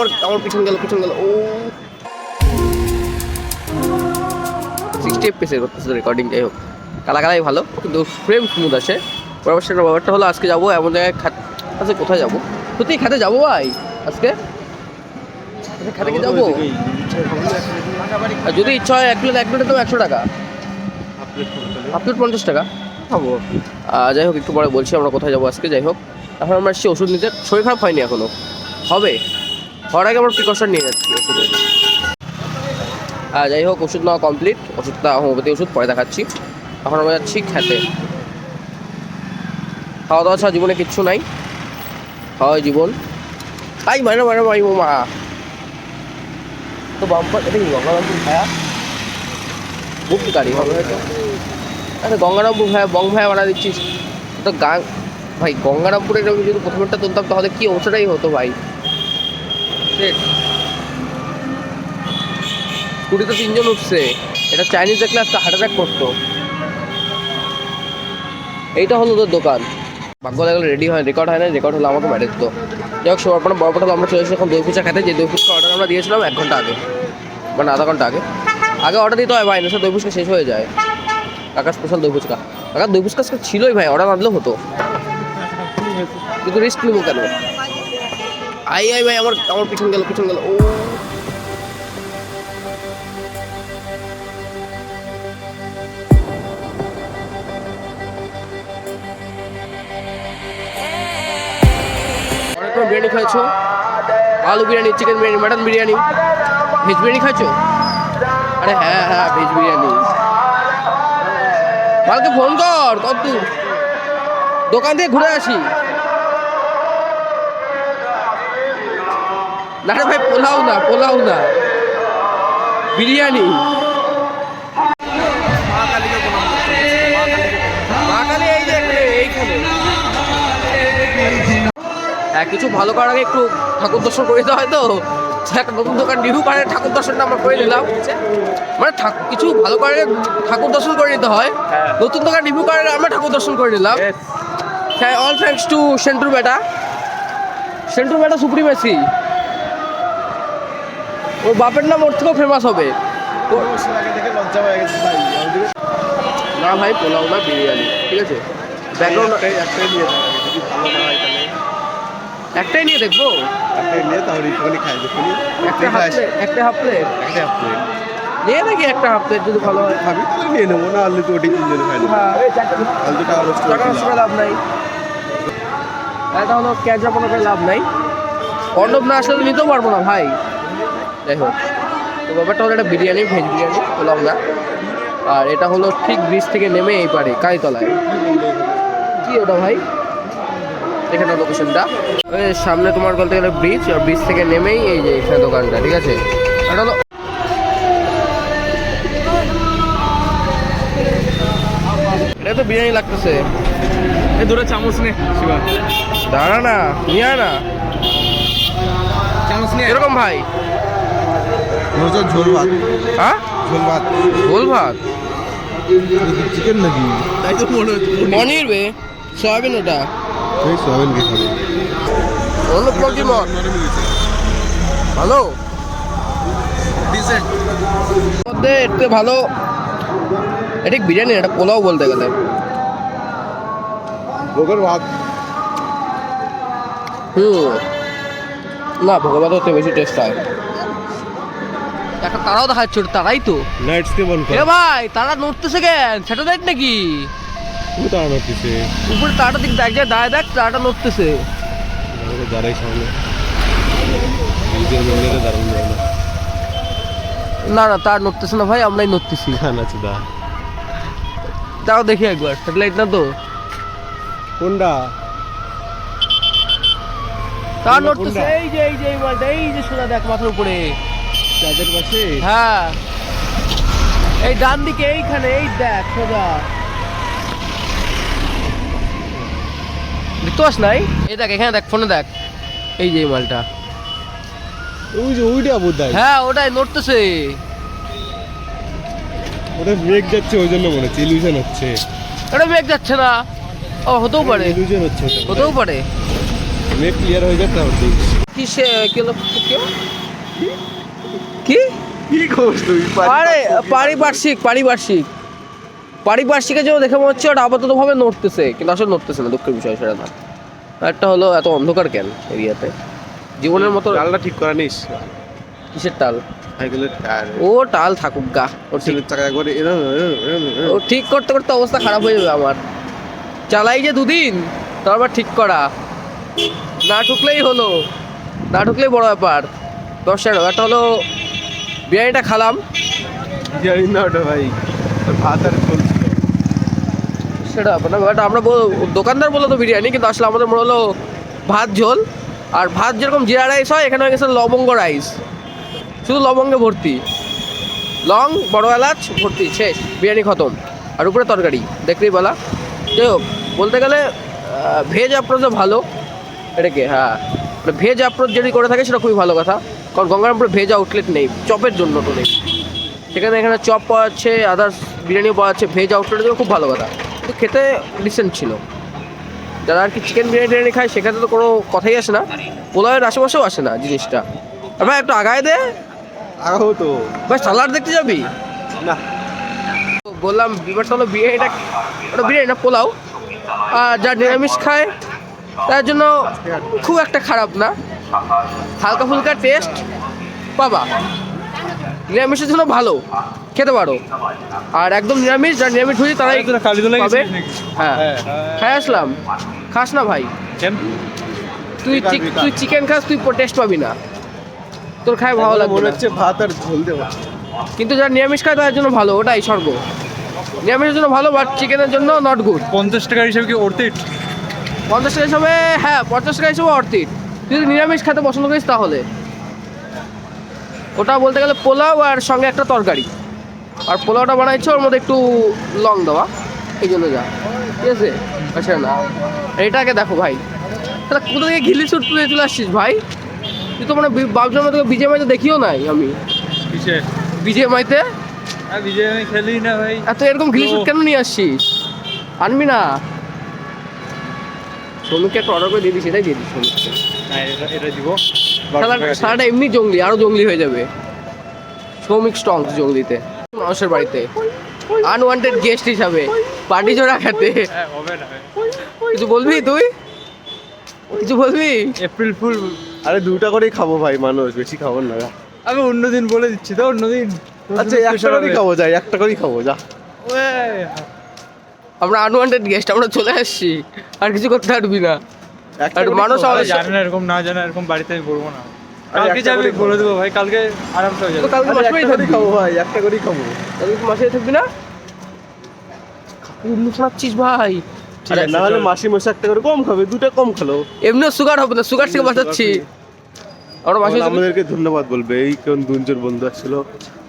আমার আমার পিছন গেল পিছন গেল ও। সিক্সটি এফপিএসে করতেছে রেকর্ডিং যাই হোক। কালা কালাই ভালো কিন্তু ফ্রেম স্মুথ আছে। সেটা ব্যাপারটা হলো আজকে যাব এমন জায়গায় খাত আচ্ছা কোথায় যাব? সত্যি খেতে যাব ভাই আজকে? খেতে কি যাব? আর যদি ইচ্ছা হয় এক প্লেট এক প্লেটে তো একশো টাকা। হাফ প্লেট পঞ্চাশ টাকা। খাব। যাই হোক একটু পরে বলছি আমরা কোথায় যাব আজকে যাই হোক। এখন আমরা এসেছি ওষুধ নিতে। শরীর খারাপ হয়নি এখনও। হবে। হওয়ার আগে আমরা প্রিকশন নিয়ে যাচ্ছি ওষুধের। যাই হোক, ওষুধ নেওয়া কমপ্লিট ওষুধটা হোমিওপ্যাথি ওষুধ পরে দেখাচ্ছি। এখন আমরা যাচ্ছি খেতে। খাওয়া দাওয়া ছাড়া জীবনে কিচ্ছু নাই। খাওয়াই জীবন। তাই মানে মানে মাই মা তো বাম্পার, এটা কি গঙ্গারামপুর ভায়া? বুক গাড়ি হবে আচ্ছা গঙ্গারামপুর ভায়া, বং ভায়া বানা দিচ্ছিস। তো গা ভাই গঙ্গারামপুরের যদি প্রথমেরটা তুলতাম, তাহলে কি অবস্থাটাই হতো ভাই? Shit. স্কুটিতে তিনজন উঠছে। এটা চাইনিজ দেখলে আজকে হার্ট অ্যাটাক করতো। এইটা হলো তোর দোকান। ভাগ্য লাগলে রেডি হয় রেকর্ড হয় না রেকর্ড হলে আমাকে মেরে দিত। যাই হোক সবার বড় পটল, আমরা চলে এসেছি এখন দই ফুচা খেতে। যে দই ফুচকা অর্ডার আমরা দিয়েছিলাম এক ঘণ্টা আগে মানে আধা ঘণ্টা আগে। আগে অর্ডার দিতে হয়, ভাই, না দই ফুচকা শেষ হয়ে যায়। কাকা স্পেশাল দই ফুচকা। কাকা, দই ফুচকা ছিলই, ভাই অর্ডার না দিলেও হতো। কিন্তু রিস্ক নিবো কেন? আই আই ভাই, আমার আমার পিছন গেল পিছন গেল। ও। অনেক বিরিয়ানি খাইছো? আলু biryani chicken biryani mutton biryani. Veg biryani খাইছো? আরে হ্যাঁ হ্যাঁ ভেজ বিরিয়ানি। কালকে ফোন কর, কত দোকান থেকে ঘুরে আসি। না রে ভাই পোলাও না পোলাও না বিরিয়ানি হ্যাঁ কিছু ভালো করার আগে একটু ঠাকুর দর্শন করে দিতে হয় তো একটা নতুন দোকান নিউ কারের ঠাকুর দর্শনটা আমরা করে নিলাম মানে কিছু ভালো করে ঠাকুর দর্শন করে নিতে হয় নতুন দোকান রিভিউ করার আমরা ঠাকুর দর্শন করে নিলাম হ্যাঁ অল থ্যাঙ্কস টু সেন্টুর বেটা সেন্টুর বেটা সুপ্রিমেসি ওর বাপের নাম ওর থেকেও ফেমাস হবে। না ভাই পোলাও না বিরিয়ানি ঠিক আছে? ব্যাকগ্রাউন্ড একটাই নিয়ে দেখব? একটা হাফ প্লেট একটা হাফ প্লেট নিয়ে নাকি একটা হাফ প্লেট যদি ভালো হয়। খাবি নিয়ে নেব না আলু তো ওটি তিনজনে খাই হ্যাঁ আলু টাকা নষ্ট টাকা নষ্ট লাভ নাই। এটা হলো ক্যাচ কোনো লাভ নাই। কন্ডম না আসলে নিতেও পারব না ভাই। যাই হোক তো ব্যাপারটা হলো একটা বিরিয়ানি ভেজ বিরিয়ানি না। আর এটা হলো ঠিক ব্রিজ থেকে নেমে এই পারে কালীতলায়। কি ওটা ভাই? এখানে লোকেশনটা ওই সামনে তোমার বলতে গেলে ব্রিজ আর ব্রিজ থেকে নেমেই এই যে এখানে দোকানটা ঠিক আছে? এটা হলো এটা তো বিরিয়ানি লাগতেছে। এই দুটো চামচ নে শিবা। দাঁড়া না নিয়ে না। চামচ নে। এরকম ভাই? রোজার ঝোল ভাত। হ্যাঁ? ঝোল ভাত। গোল ভাত? চিকেন নাকি? তাই তো মনে হচ্ছে পনির। বে সয়াবিন ওটা। সেই সোয়াবিন কে খাবে? অন্য পোলট্রি মত ভালো? ডিসেন্ট মধ্যে এতে ভালো। এটা বিরিয়ানি? এটা পোলাও বলতে গেলে। ভোগের ভাত। হুম। না ভগবান হতে বেশি টেস্ট হয়। একটা তারাও দেখাচ্ছে ওটা তারাই তো। লাইটস কে বন্ধ এ ভাই তারা নড়তেছে কেন? স্যাটেলাইট নাকি? উপরে তারাটা দিক দেখ যে দাঁড়ায় দেখ তারাটা নড়তেছে। দাঁড়াই সামনে। যায় না। না তার নড়তেছে না ভাই আমরাই নড়তেছি। তাও দেখি একবার স্যাটেলাইট না তো? কোনটা? তার নড়তেছে এই যে এই যে এই যে সোজা দেখ মাথার উপরে। চাঁদের পাশে? হ্যাঁ। এই ডান দিকে এইখানে এই দেখ সোজা। দেখতে পাস নাই? এই দেখ এখানে দেখ ফোনে দেখ। এই যে মালটা। ওই যে ওইটা বোধ হ্যাঁ। ওটাই নড়তেছে। ওটা ব্রেক যাচ্ছে ওই জন্য মনে হচ্ছে ইলিউশন হচ্ছে। এটা মেঘ যাচ্ছে না। ও হতেও পারে। ইলিউশন হচ্ছে ওটা হতেও পারে। মেঘ ক্লিয়ার হয়ে দেখছি কি কিসে কি হলো? কি? কি কি তুই? আরে পারিপার্শ্বিক পারিপার্শ্বিক পারিপার্শ্বিকের জন্য দেখে মনে হচ্ছে ওটা আপাতত ভাবে নড়তেছে কিন্তু আসলে নড়তেছে না দুঃখের বিষয় সেটা না। একটা হলো এত অন্ধকার কেন এরিয়াতে? জীবনের মতো ডালটা ঠিক করা নিস। কিসের টায়ার। ও টাল থাকুক গা ও ঠিক। করতে করতে অবস্থা খারাপ হয়ে যাবে আমার। চালাই যে দুদিন তারপর ঠিক করা। না ঠুকলেই হলো না ঠুকলেই বড় ব্যাপার। দশ টাকা একটা হলো বিরিয়ানিটা খালাম। জানি না ওটা ভাই ভাত আর সেটা ব্যাপার না আমরা দোকানদার বলল তো বিরিয়ানি কিন্তু আসলে আমাদের মনে হলো ভাত ঝোল। আর ভাত যেরকম জিরা রাইস হয় এখানে হয়ে গেছে লবঙ্গ রাইস। শুধু লবঙ্গে ভর্তি। লং বড় এলাচ ভর্তি শেষ। বিরিয়ানি খতম। আর উপরে তরকারি দেখলেই বলা যাই হোক বলতে গেলে ভেজ অ্যাপ্রোচে ভালো। এটাকে হ্যাঁ। মানে ভেজ অ্যাপ্রোচ যদি করে থাকে সেটা খুবই ভালো কথা। কারণ গঙ্গারামপুরে ভেজ আউটলেট নেই চপের জন্য তো নেই। সেখানে এখানে চপ পাওয়া যাচ্ছে আদার্স বিরিয়ানিও পাওয়া যাচ্ছে ভেজ আউটলেটের জন্য খুব ভালো কথা। কিন্তু খেতে ডিসেন্ট ছিল। যারা আর কি চিকেন বিরিয়ানি টিরিয়ানি খায় সেখানে তো কোনো কথাই আসে না। পোলাওয়ের আশেপাশেও আসে না জিনিসটা। আর ভাই একটু আগায় দে। আগাও তো। ভাই সালাড দেখতে যাবি? না। তো বললাম ব্যাপারটা হলো বিরিয়ানিটা ওটা বিরিয়ানি না পোলাও। আর যা নিরামিষ খায় তার জন্য খুব একটা খারাপ না। হালকা ফুলকা টেস্ট পাবা। নিরামিষের জন্য ভালো খেতে পারো। আর একদম নিরামিষ যারা নিরামিষ হয়েছে তারাই পাবে। গেছিলিস হ্যাঁ। খাই আসলাম। খাস না ভাই। তুই। তুই চিকেন খাস তুই টেস্ট পাবি না। তোর খায় ভালো লাগবে মনে হচ্ছে ভাত আর ঝোল দেবো কিন্তু যারা নিরামিষ খায় তাদের জন্য ভালো ওটাই স্বর্গ। নিরামিষের জন্য ভালো বাট চিকেনের জন্য নট গুড পঞ্চাশ টাকা হিসাবে কি ওরতে পঞ্চাশ টাকা হিসাবে হ্যাঁ পঞ্চাশ টাকা হিসাবে অর্থিত তুই যদি নিরামিষ খেতে পছন্দ করিস তাহলে। ওটা বলতে গেলে পোলাও আর সঙ্গে একটা তরকারি। আর পোলাওটা বানাইছে ওর মধ্যে একটু লং দেওয়া। এই জন্য যা। ঠিক আছে? আচ্ছা না। এটাকে দেখো ভাই। তাহলে কোথা থেকে ঘিলি সুট তুলে চলে আসছিস ভাই? তুই তো মানে বাবজার মধ্যে বিজে মাইতে দেখিও নাই আমি। কিসে? বিজে মাইতে? আর বিজয় আমি খেলি না ভাই। এত এরকম ঘিলি কেন নিয়ে আসছিস? আনবি না। শ্রমিককে একটা অর্ডার করে দিয়ে দিস এটাই দিয়ে দিস সারাটা এমনি জঙ্গলি আরও জঙ্গলি হয়ে যাবে। শ্রমিক স্ট্রং জঙ্গলিতে মানুষের বাড়িতে। আনওয়ান্টেড গেস্ট হিসাবে পার্টি জোড়া খেতে। হ্যাঁ হবে কিছু বলবি তুই? কিছু বলবি? এপ্রিল ফুল আরে দুটা করেই খাব ভাই মানুষ বেশি খাব না। আমি অন্যদিন বলে দিচ্ছি তো অন্যদিন আচ্ছা একটা করেই খাব যাই একটা করেই খাব যা। আমরা আনওয়ান্টেড গেস্ট আমরা চলে আসছি। আর কিছু করতে পারবি না। মানুষ। জানে না এরকম না জানে এরকম বাড়িতে আমি বলব না। কালকে যাবি বলে দেবো ভাই কালকে আরামসে হয়ে যাবে। কালকে মাসেই থাকবি। খাব ভাই একটা করেই খাব। কালকে মাসেই থাকবি না? উল্লু শোনাচ্ছিস ভাই। ঠিক না হলে মাসি একটা করে কম খাবে দুটা কম খেলো। এমনিও সুগার হবে না সুগার থেকে বাঁচাচ্ছি। আমরা মাসে আমাদেরকে ধন্যবাদ বলবে এই কোন দুজন বন্ধু আসছিল।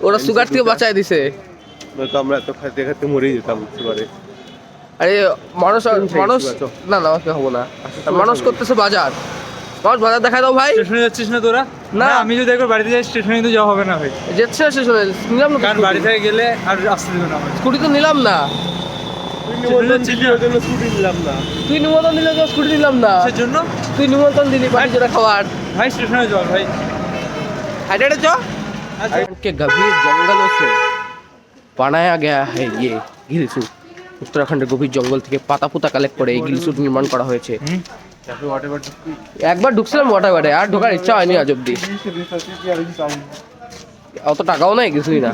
ওরা সুগার থেকে বাঁচায় দিছে। নয়তো আমরা এত খাইতে খাইতে মরেই যেতাম সুগারে আরে মানুষ তুমি খাইছো, মানুষ আছো। না না আমাকে হবো না আচ্ছা, আর মানুষ করতেছে বাজার মানুষ বাজার দেখায় দাও ভাই স্টেশনে যাচ্ছিস না তোরা না। না আমি যদি একবার বাড়িতে যাই স্টেশনে কিন্তু যাওয়া হবে না ভাই যাচ্ছে না স্টেশনে নিলাম না কারণ বাড়ি থেকে গেলে আর আসতে দেবে না আমার স্কুটি তো নিলাম না তুই নিমন্ত্রণ দিলি ওই জন্য ছুটি নিলাম না তুই নিমন্ত্রণ দিলে তো স্কুটি নিলাম না কিসের জন্য তুই নিমন্ত্রণ দিলি বাড়ি যেটা খাওয়ার ভাই স্টেশনে যাও ভাই हाइटे च के गंभीर जंगलों से बनाया गया है ये गिल सूट উত্তরাখণ্ডের গভীর জঙ্গল থেকে পাতা পুতা কালেক্ট করে এই গিল স্যুট নির্মাণ করা হয়েছে। একবার ঢুকছিলাম ওয়াটার ওয়াটারবারে আর ঢোকার ইচ্ছা হয়নি আজ অব্দি। অত টাকাও নাই কিছুই না।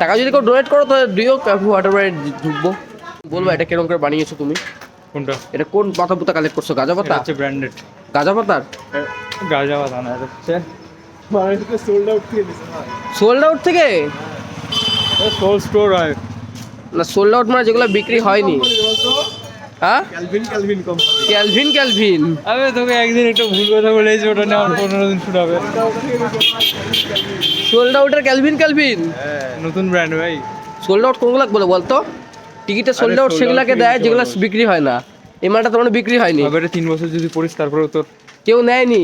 টাকা যদি কেউ ডোনেট করো তাহলে দুইও ক্যাফে ওয়াটারবারে ঢুকবো। বলব এটা কীরকম করে বানিয়েছো তুমি? কোনটা? এটা কোন পাতা পুতা কালেক্ট করছ গাঁজা পাতা? হচ্ছে ব্র্যান্ডেড গাঁজা পাতার গাজা বাতা না এটা হচ্ছে সোল্ড আউট দিছে। সোল্ড আউট থেকে? সোল স্টোর হয়। না সোল্ড আউট মানে যেগুলো বিক্রি হয়নি। হ্যাঁ? Calvin Calvin company Calvin Calvin. আমি তোকে একদিন একটু ভুল কথা বলেছি ওটা নিয়ে আমার পনেরো দিন শুট সোল্ড আউটের ক্যালভিন ক্যালভিন? নতুন ব্র্যান্ড ভাই। সোল্ড আউট কোনগুলো বলে বলতো? টিকিটে সোল্ড আরে আউট সেগুলোকে দেয় যেগুলো বিক্রি হয় না। এই তোমার বিক্রি হয়নি। এবারে তিন বছর যদি পড়িস তারপরে তোর কেউ নেয়নি।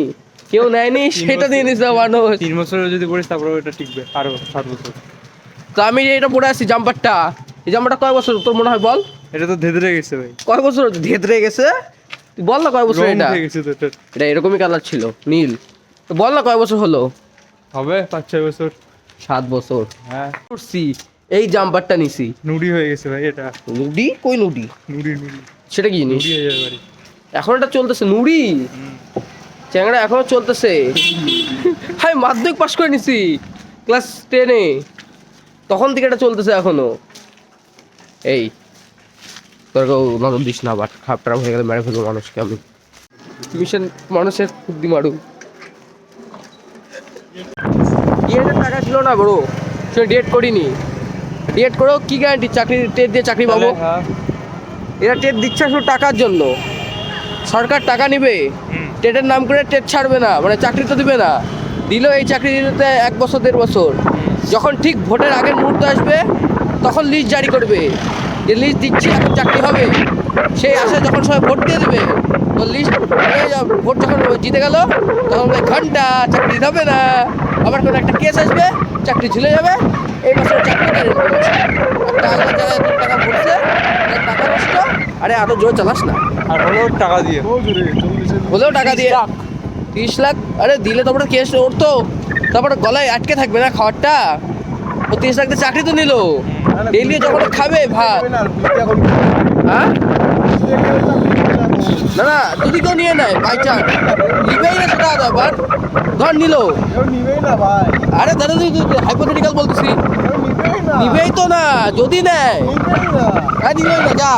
কেউ নেয়নি সেটা দিয়ে মানুষ। তিন বছর যদি পড়িস তারপরে ওটা টিকবে আরও সাত বছর। তো আমি এটা পরে আছি জাম্পারটা এই জাম্পারটা কয় বছর? তোর মনে হয় বল। এটা তো ধেদরে গেছে ভাই। কয় বছর ধেতরে গেছে? তুই বল না কয় বছর এটা। এটা। এরকমই কালার ছিল নীল। তো বল না কয় বছর হলো? হবে পাঁচ ছয় বছর। সাত বছর। হ্যাঁ। করছি। এই জাম্পারটা নিছি। নুডি হয়ে গেছে ভাই এটা। নুডি? কই নুডি? নুডি নুডি। সেটা কি জিনিস? নুডি হয়ে যাবে বাড়ি। এখন এটা চলতেছে নুডি? চ্যাংড়া এখনও চলতেছে? আমি মাধ্যমিক পাস করে নিছি ক্লাস টেনে তখন থেকে এটা চলতেছে এখনও। এই তোর কেউ নজর দিস না বাট খারাপ টারাপ হয়ে গেলে মেরে ফেলব মানুষকে আমি। মিশন মানুষের বুদ্ধি মারু ডিএটের টাকা ছিল না বড় সে ডেট করিনি। ডেট করেও কি গ্যারান্টি চাকরি টেট দিয়ে চাকরি পাবো? হ্যাঁ। এরা টেট দিচ্ছে শুধু টাকার জন্য। সরকার টাকা নিবে। টেটের নাম করে টেট ছাড়বে না। মানে চাকরি তো দিবে না। দিলেও এই চাকরি দিতে এক বছর দেড় বছর। যখন ঠিক ভোটের আগের মুহূর্ত আসবে তখন লিস্ট জারি করবে। যে লিস্ট দিচ্ছি এখন চাকরি হবে। সেই আশায় যখন সবাই ভোট দিয়ে দেবে তো লিস্ট ভোট যখন জিতে গেল তখন ঘণ্টা চাকরি হবে না। আবার কোনো একটা কেস আসবে চাকরি ঝুলে যাবে। এই বছর চাকরি আলাদা জায়গায় টাকা ভরছে টাকা নষ্ট। আরে এত জোর চালাস না। আর হলো টাকা দিয়ে। হলেও টাকা দিয়ে। তিরিশ লাখ আরে দিলে তারপরে কেস উঠতো তারপরে গলায় আটকে থাকবে না খাবারটা? ও তিরিশ লাখ চাকরি তো নিল। ডেলি যখন খাবে, ভাত। হ্যাঁ? না না যদি কেউ নিয়ে নেয় বাই চান্স নিবেই না সেটা বাট ধর নিল। আরে দাদা, তুই হাইপোথেটিক্যাল বলতেছি। নিবেই তো না, যদি নেয়। হ্যাঁ নিবেই না, যা।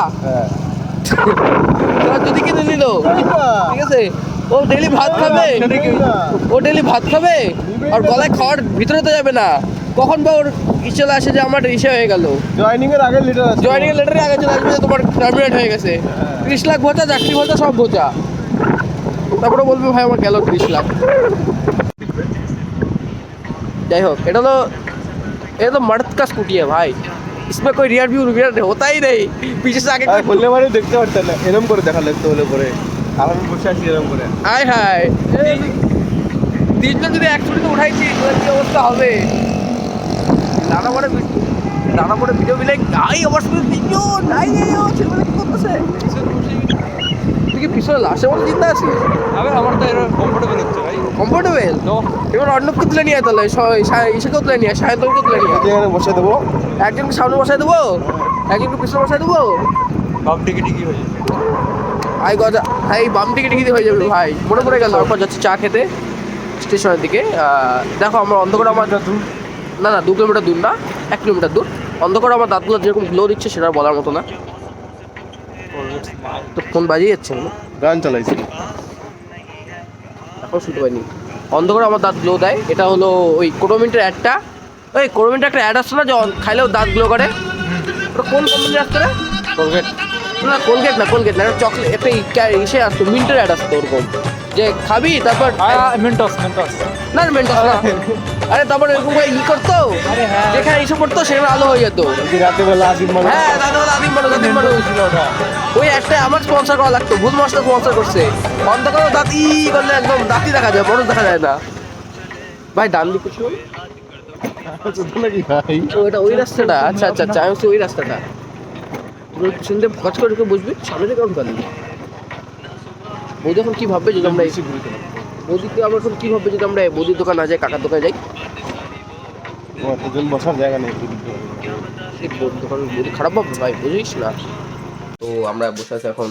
যদি কিনে নিল। ঠিক আছে? ও ডেলি ভাত খাবে। ও ডেলি ভাত খাবে। আর গলায় খাওয়ার ভিতরে তো যাবে না। কখন বা ওর ই চলে আসে যে আমার ইসে হয়ে গেল জয়নিং এর আগে লিটার আছে জয়নিং এর লেটারে আগে চলে আসবে যে তোমার টার্মিনেট হয়ে গেছে ত্রিশ লাখ ভোটা চাকরি ভোটা সব ভোটা তারপরে বলবে ভাই আমার গেল ত্রিশ লাখ যাই হোক এটা তো এটা তো मर्द का स्कूटी है भाई इसमें कोई रियर व्यू रियर होता ही नहीं पीछे से आगे আর বললে মানে দেখতে পারতেন না এরম করে দেখা লাগতো হলে পরে আর আমি বসে আছি এরম করে হাই হাই তিনজন যদি একসাথে উঠাইছি তাহলে কি অবস্থা হবে দাদা পরে দাদা পরে ভিডিও বিলে গাই আমার সাথে তিনজন নাই ও কি করতেছে? তুই কি পিছনে লাশের মতো চিন্তা আছিস? আমার তো এরকম কমফোর্টেবল হচ্ছে ভাই। কমফোর্টেবল তো। এবার অর্ণবকে তুলে নিয়ে আয় তাহলে ইসেকেও তুলে নিয়ে তুলে নিয়ে এখানে বসে দেবো। একজনকে সামনে বসাই দেবো? একজনকে পিছনে বসাই দেবো? বাপ টিকি টিকি হয়ে যাবে আই গজা ভাই বাম দিকে টিকিতে হয়ে যাবে ভাই। মনে পড়ে গেল। তারপর যাচ্ছে চা খেতে স্টেশনের দিকে। দেখো আমার অন্ধকার আমার না না দু কিলোমিটার দূর না এক কিলোমিটার দূর। অন্ধকার আমার দাঁতগুলো যেরকম গ্লো দিচ্ছে সেটা বলার মতো না। তো ফোন বাজিয়ে যাচ্ছে গান চালাইছি। এখন শুনতে পাইনি। অন্ধকার আমার দাঁত গ্লো দেয়। এটা হলো ওই কোটোমিন্টের অ্যাডটা। ওই কোটোমিন্টের একটা অ্যাড আসছে না যে খাইলেও দাঁত গ্লো করে। ওটা কোন কোম্পানির আসছে রে? কোলগেট না কোলগেট না কোলগেট না চকলেট একটা ইসে আসতো মিন্টের অ্যাড আসতো ওরকম। যে খাবি তারপর মেন্টস মেন্টস না মেন্টাস না। আরে। তারপর এরকম করে ই করতো? আরে হ্যাঁ। যেখানে ইসে পড়তো সেখানে আলো হয়ে যেত। রাতে বেলা আজিম মানে হ্যাঁ দাদা দাদা আদিম মানুষ আদিম মানুষ ওই একটা আমার স্পন্সর করা লাগতো ভুল মাস্টার স্পন্সর করছে। অন্ধকার দাঁত ই করলে একদম দাঁতই দেখা যায় বড় দেখা যায় না। ভাই ডান দিকে ছিল নাকি ভাই ও ওই রাস্তাটা? আচ্ছা আচ্ছা আচ্ছা আমি ওই রাস্তাটা। দিয়ে ফচ করে বুঝবি সামনে থেকে কারণ বৌদি এখন কি ভাববে যদি আমরা এসে বৌদিকে আমরা এখন কি ভাববে যদি আমরা বৌদির দোকান না যাই কাকার দোকানে যাই? এতজন বসার জায়গা নেই দোকান। বৌদি খারাপ ভাববে ভাই বুঝিস না। তো আমরা বসে আছি এখন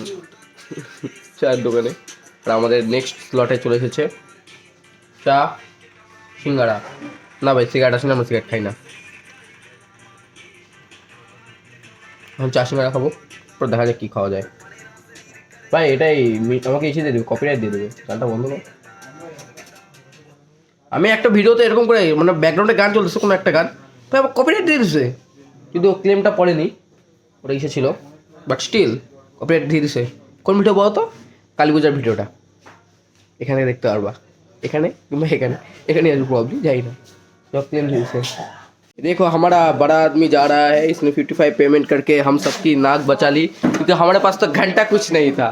চায়ের দোকানে। আর আমাদের নেক্সট স্লটে চলে এসেছে চা সিঙ্গারা। না ভাই সিগারেট আসলে আমরা সিগারেট খাই না। এখন চা সিঙ্গারা খাব পর দেখা যাক কী খাওয়া যায়। ভাই, এটাই আমাকে এসে দিয়ে দেবে কপিরাইট দিয়ে দেবে, গানটা বন্ধ করো। আমি একটা ভিডিওতে এরকম করে মানে ব্যাকগ্রাউন্ডে গান চলছে কোনো একটা গান তাই আমার কপিরাইট দিয়ে দিছে। কিন্তু ক্লেমটা পড়েনি, ওটা ইসে ছিল বাট স্টিল কপিরাইট দিয়ে দিছে। কোন ভিডিও বলো তো? কালী পূজার ভিডিওটা। এখানে দেখতে পারবা। এখানে কিংবা এখানে। এখানে আসব প্রবলেম যাই না। সব ক্লেম দিয়েছে देखो हमारा बड़ा आदमी जा रहा है इसने 55 पेमेंट करके हम सबकी नाक बचा ली क्योंकि हमारे पास तो घंटा कुछ नहीं था।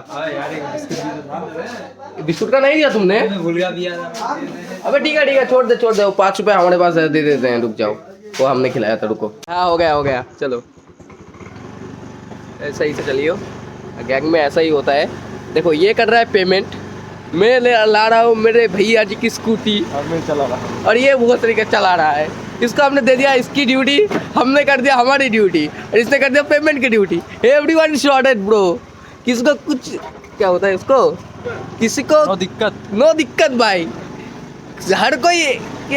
बिस्कुट का नहीं दिया तुमने? भूल गया दिया अबे ठीक है ठीक है छोड़ दे छोड़ दे वो पाँच रुपए हमारे पास दे देते दे हैं रुक जाओ। वो हमने खिलाया था रुको। हाँ हो गया हो गया चलो। ऐसा ही से चलियो। गैंग में ऐसा ही होता है। देखो ये कर रहा है पेमेंट मैं ला रहा हूँ मेरे भैया जी की स्कूटी और मैं चला रहा हूँ। और ये बहुत तरीके चला रहा है। इसको हमने दे दिया इसकी ड्यूटी हमने कर दिया हमारी ड्यूटी और इसने कर दिया पेमेंट की duty every one shorted bro किसको कुछ क्या होता है इसको? किसी को नो दिक्कत. नो दिक्कत भाई. हर कोई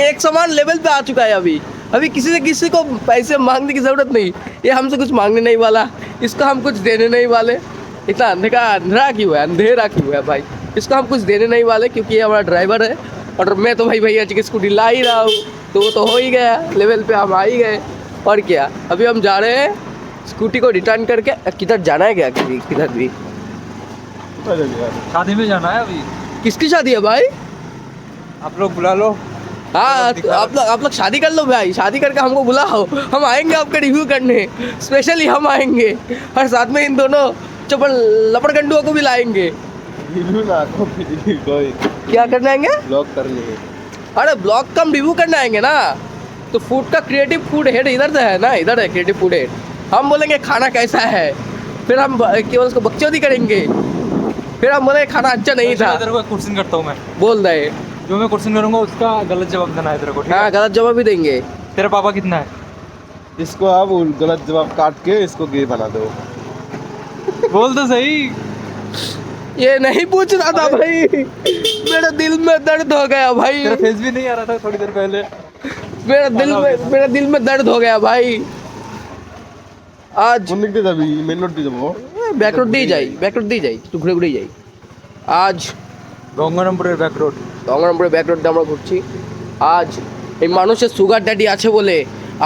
एक समान लेवल पे आ चुका है अभी. अभी किसी से किसी को पैसे मांगने की ज़रूरत नहीं. ये हमसे कुछ मांगने नहीं वाला. इसको हम कुछ देने नहीं वाले. इतना अंधेरा अंधेरा क्यों है? अंधेरा क्यों है भाई? इसको हम कुछ देने नहीं वाले क्योंकि ये हमारा ड्राइवर है. और मैं तो भाई भैया जी की स्कूटी ला ही रहा हूँ. तो वो तो हो ही गया लेवल पे हम आ ही गए। और क्या अभी हम जा रहे हैं स्कूटी को रिटर्न करके किधर जाना है क्या किसी किधर भी? शादी में जाना है अभी। किसकी शादी है भाई? आप लोग बुला लो। हाँ तो आप लोग आप लोग शादी कर लो भाई शादी करके हमको बुलाओ। हम आएँगे आपका रिव्यू करने स्पेशली हम आएँगे। और साथ में इन दोनों चपड़ लपड़गंडुओं को भी लाएँगे। क्या करने आएँगे? ब्लॉग करने है अरे ब्लॉग का हम रिव्यू करने आएँगे ना। तो फ़ूड का क्रिएटिव फ़ूड हेड इधर से है ना इधर है क्रिएटिव फ़ूड हेड हम बोलेंगे खाना कैसा है? फिर हम केवल उसको बकचोदी करेंगे। फिर हम बोलेंगे खाना अच्छा नहीं था। तेरे क्वेश्चन करता हूँ मैं। बोल रहे जो मैं क्वेश्चन करूँगा उसका गलत जवाब देना है तेरे को हाँ? गलत जवाब भी देंगे। तेरा पापा कितना है? इसको आप गलत जवाब काट के इसको गे बना दो। बोल तो सही। ये नहीं पूछ रहा था भाई मेरे दिल में दर्द हो गया भाई तेरा फेस भी नहीं आ रहा था थोड़ी देर पहले मेरा दिल में मेरा दिल में दर्द हो गया भाई आज কোন দিক দিয়ে যাবি মেন রোড দিয়ে যাবো ব্যাকরোড দিয়ে যাই ব্যাকরোড দিয়ে যাই একটু ঘুরে ঘুরে যাই আজ গঙ্গারামপুরের ব্যাক রোড গঙ্গারামপুরে ব্যাকরোড দিয়ে আমরা ঘুরছি আজ এই মানুষের সুগার ড্যাডি আছে বলে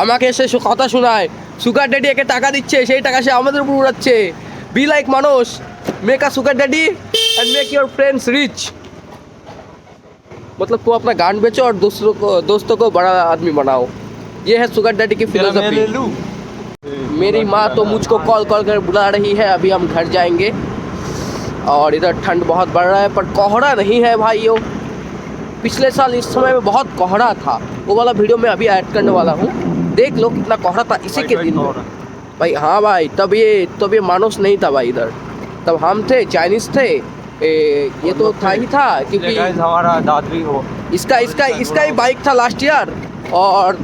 আমাকে এসে সে কথা শোনায় সুগার ড্যাডি একে টাকা দিচ্ছে সেই টাকা সে আমাদের উপর উড়াচ্ছে বি লাইক মানুষ Make a sugar daddy and make your friends rich मतलब तू अपना गांड बेचो और दूसरों को दोस्तों को बड़ा आदमी बनाओ। ये है सुगर डैडी की फिलोसफी मेरी माँ तो मुझको कॉल कॉल कर बुला रही है अभी हम घर जाएँगे। और इधर ठंड बहुत बढ़ रहा है पर कोहरा नहीं है भाइयों। पिछले साल इस समय में बहुत कोहरा था। वो वाला वीडियो मैं अभी ऐड करने वाला हूँ। देख लो कितना कोहरा था इसी के दिन भाई हाँ भाई तब ये तब ये मानुस नहीं था भाई इधर। तब हम थे चाइनीज़ थे। ए, ये तो था ही था क्योंकि हमारा दादरी हो इसका इसका इसका ही बाइक था लास्ट ईयर और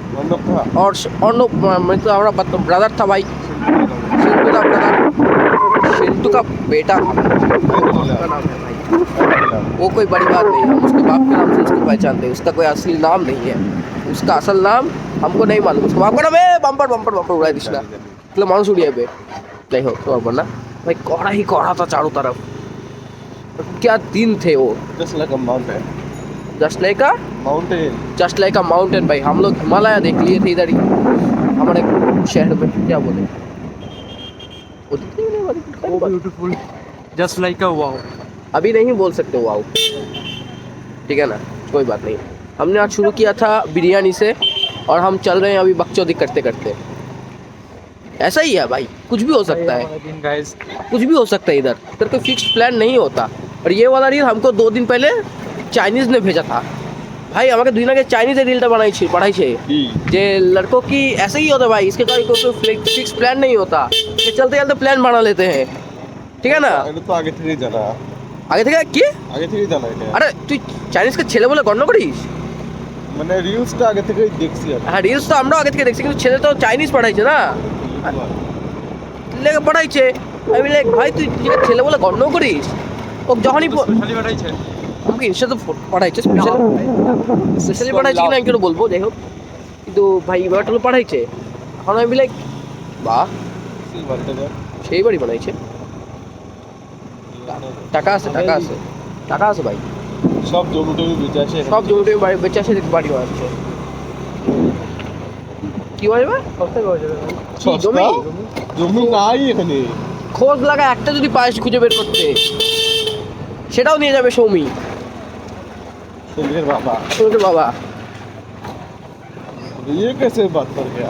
और और नो मैं तो हमारा ब्रदर था भाई सिंधु का ब्रदर सिंधु का बेटा। वो कोई बड़ी बात नहीं है। उसके बाप के नाम से उसको पहचानते हैं। उसका कोई असली नाम नहीं है। उसका असल नाम हमको नहीं मालूम। उसको बाप का नाम है बम्पर बम्पर बम्पर उड़ाए दिशा मतलब मानुस उड़िया पे नहीं हो तो ना भाई कोहरा ही कोहरा था चारों तरफ़। क्या दिन थे वो? Just like a mountain just like a mountain just like a mountain भाई हम लोग हिमालय देख लिए थे इधर ही। हमारे शहर में क्या बोले? Beautiful just like a wow अभी नहीं बोल सकते वाओ ठीक है ना? कोई बात नहीं। हमने आज शुरू किया था बिरयानी से और हम चल रहे हैं अभी बकचोदी करते करते ऐसा ही है भाई कुछ भी हो सकता है दिन गाइस कुछ भी हो सकता है इधर इधर कोई फिक्स प्लान नहीं होता और ये वाला रील हमको दो दिन पहले चाइनीज ने भेजा था भाई আমাকে দুই দিন আগে চাইনিজে রিলটা বানাইছি পড়াইছে की যে लड़कों की ऐसे ही होता है भाई इसके कोई कोई फिक्स प्लान नहीं होता ये चलते चलते प्लान बना लेते हैं ঠিক আছে না এটা তো আগে থেকেই জানা আগে থেকে কি আগে থেকেই জানা এটা আরে তুই চাইনিজকে ছেলে বলে গণ্য করিস মানে রিলসটা আগে থেকেই দেখছি আমি হ্যাঁ রিলস তো আমরাও আগে থেকে দেখছি কিন্তু ছেলে তো চাইনিজ পড়াইছে না লেগে পড়াইছে। আমি লাইক ভাই তুই ছেলে বলে গণ্য করিস ও যখনই প- স্পেশালি বাড়াইছে আমাকে ইনস্টাতে পড়াইছে স্পেশালি স্পেশালি পড়াইছে কিনা আমি কেন বলব? যাই হোক। কিন্তু ভাই ব্যাপারটা হলো পড়াইছে। এখন আমি লাইক বাহ সেই বাড়ি বানাইছে টাকা আছে টাকা আছে। টাকা আছে ভাই। সব জমি টমি বেঁচে আসে সব জমি টমি বেঁচে দেখি বাড়ি বানাচ্ছে কি বলবে কি জমি জমি নাই এখানে খোঁজ লাগা একটা যদি পায়েস খুঁজে বের করতে সেটাও নিয়ে যাবে সৌমি ছেলের বাবা সৌমিকের বাবা ये कैसे बात कर गया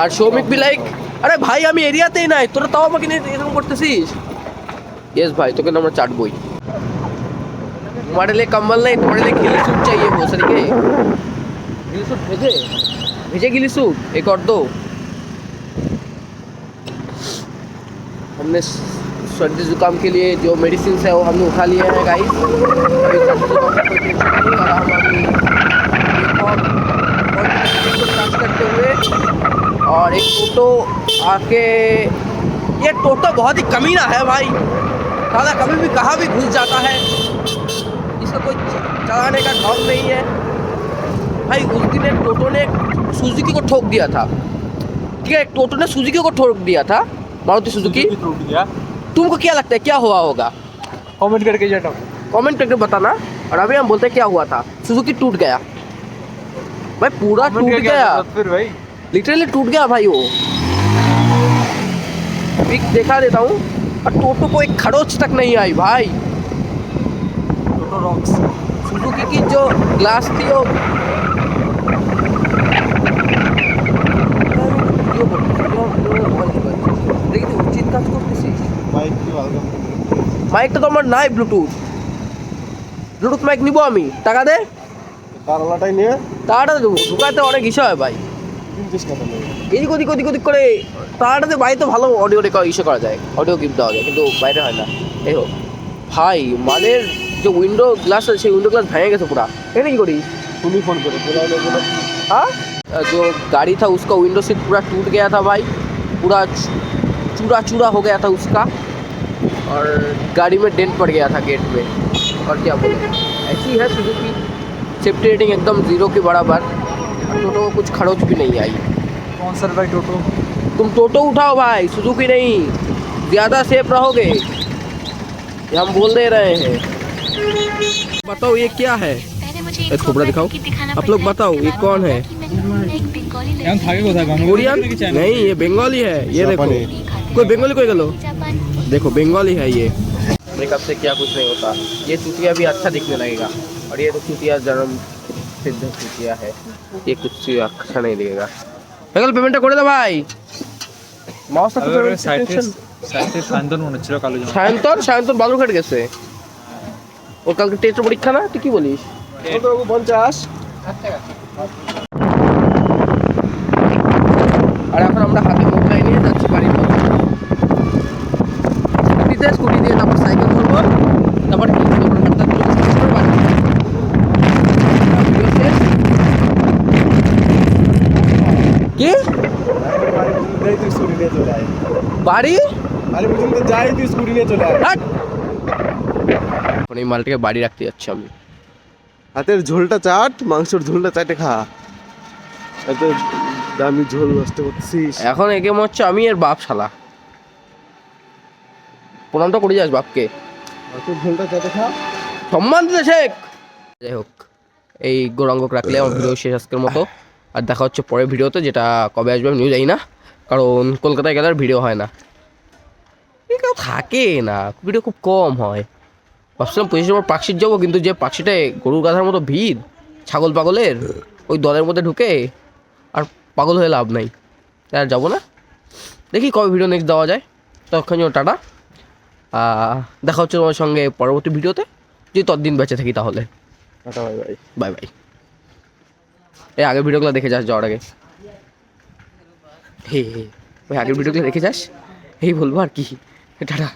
আর সৌমিক বি লাইক আরে ভাই আমি এরিয়াতেই নাই তোরা তাও আমাকে নিয়ে এরকম করতেছিস यस भाई তোকে না আমরা চাটবই तुम्हारे लिए कंबल नहीं तुम्हारे लिए गिली सूट चाहिए वो सर के गिली सूट भेजे भेजे गिली सूट एक और दो। हमने सर्दी जुकाम के लिए जो मेडिसिन है वो हमने उठा लिए हैं गाइस करते हुए, और एक टोटो आके, ये टोटो बहुत ही कमीना है भाई। दादा कभी भी, कहाँ भी घुस जाता है। इसका कोई चलाने का ढंग नहीं है। भाई, उस दिन एक टोटो ने सुजुकी को ठोक दिया था। ठीक है टोटो ने सुजुकी को ठोक दिया था मारुति सुजुकी। गया तुमको क्या लगता है क्या हुआ होगा? कमेंट करके जाता कमेंट करके बताना और अभी हम बोलते हैं क्या हुआ था। सुजुकी टूट गया। भाई पूरा टूट गया। फिर भाई। लिटरली टूट गया भाई वो। पिक दिखा देता हूँ और टोटो को एक खड़ोच तक नहीं आई भाई। टोटो रॉक्स सुजुकी की जो ग्लास थी वो মাইকটা তো আমার নাই ব্লুটুথ ব্লুটুথ মাইক নিবো আমি টাকা দে কারলাটাই নিয়ে টাকাটা দেবো ঢুকাতে অনেক ইস্যু হয় ভাই তিরিশ টাকা নেবে এদিক ওদিক ওদিক ওদিক করে টাকাটাতে বাড়িতে ভালো অডিও রেকর্ড ইস্যু করা যায় অডিও গিফট দেওয়া যায় কিন্তু বাইরে হয় না এই হোক ভাই মালের যে উইন্ডো গ্লাস আছে সেই উইন্ডো গ্লাস ভেঙে গেছে পুরা এটা কি করি তুমি ফোন করে বলে বলে हाँ जो गाड़ी था उसका विंडो सीट पूरा टूट गया था भाई पूरा चूरा चूरा हो गया था उसका और गाड़ी में डेंट पड़ गया था गेट में। और क्या बोले? ऐसी है सुजुकी सेफ्टी रेटिंग एकदम ज़ीरो के बराबर। और टोटो को कुछ खड़ोच भी नहीं आई। कौन सर भाई टोटो? तुम टोटो उठाओ भाई सुजुकी नहीं। ज़्यादा सेफ़ रहोगे। ये हम बोल दे रहे हैं। बताओ ये क्या है? एक खोपड़ा दिखाओ। आप लोग बताओ ये कौन है? नहीं ये बंगाली है। ये देखो। कोई बंगाली कोई गलो? देखो बंगाली है ये मेकअप से क्या कुछ नहीं होता ये चुतिया भी अच्छा दिखने लगेगा और ये तो चुतिया जन्म सिद्ध चुतिया है ये कुछ अच्छा नहीं दिखेगा বেঙ্গল পেমেন্টটা করে দে ভাই মাউসটা তো সাইডে সাইডে শান্তন মনে হচ্ছিল কালো জামা সায়ন্তন সায়ন্তন বালুরঘাট গেছে ওর কালকে টেস্ট পরীক্ষা না তুই কি বলিস পঞ্চাশ আর যাই তুই স্কুটি নিয়ে চলে এখন এই মালটাকে বাড়ি রাখতে যাচ্ছি আমি। হাতের ঝোলটা চাট মাংসের ঝোলটা চাটে খা। এত দামি ঝোল নষ্ট করছিস। এখন একে হচ্ছে আমি এর বাপ শালা। প্রণামটা করে যাস বাপকে। হাতের ঝোলটা চাটে খা। সম্মান দিতে শেখ! যাই হোক এই গৌরাঙ্গক রাখলে আমার ভিডিও শেষ আজকের মতো। আর দেখা হচ্ছে পরের ভিডিওতে যেটা কবে আসবে আমি নিউ জানি না। কারণ কলকাতায় গেলে আর ভিডিও হয় না। কেউ থাকে না ভিডিও খুব কম হয়। ভাবছিলাম পঁচিশ নম্বর পাকশির যাব কিন্তু যে পাকশিটায় গরুর গাধার মতো ভিড় ছাগল পাগলের ওই দলের মধ্যে ঢুকে আর পাগল হয়ে লাভ নাই। আর যাব না। দেখি কবে ভিডিও নেক্সট দেওয়া যায়। ততক্ষণ জন্য টাটা। দেখা হচ্ছে তোমার সঙ্গে পরবর্তী ভিডিওতে। যদি ততদিন বেঁচে থাকি তাহলে। Tata bye bye. Bye bye. এই আগের ভিডিওগুলো দেখে যাস যাওয়ার আগে। হে হে। ওই আগের ভিডিওগুলো দেখে যাস। এই বলব আর কি। টাটা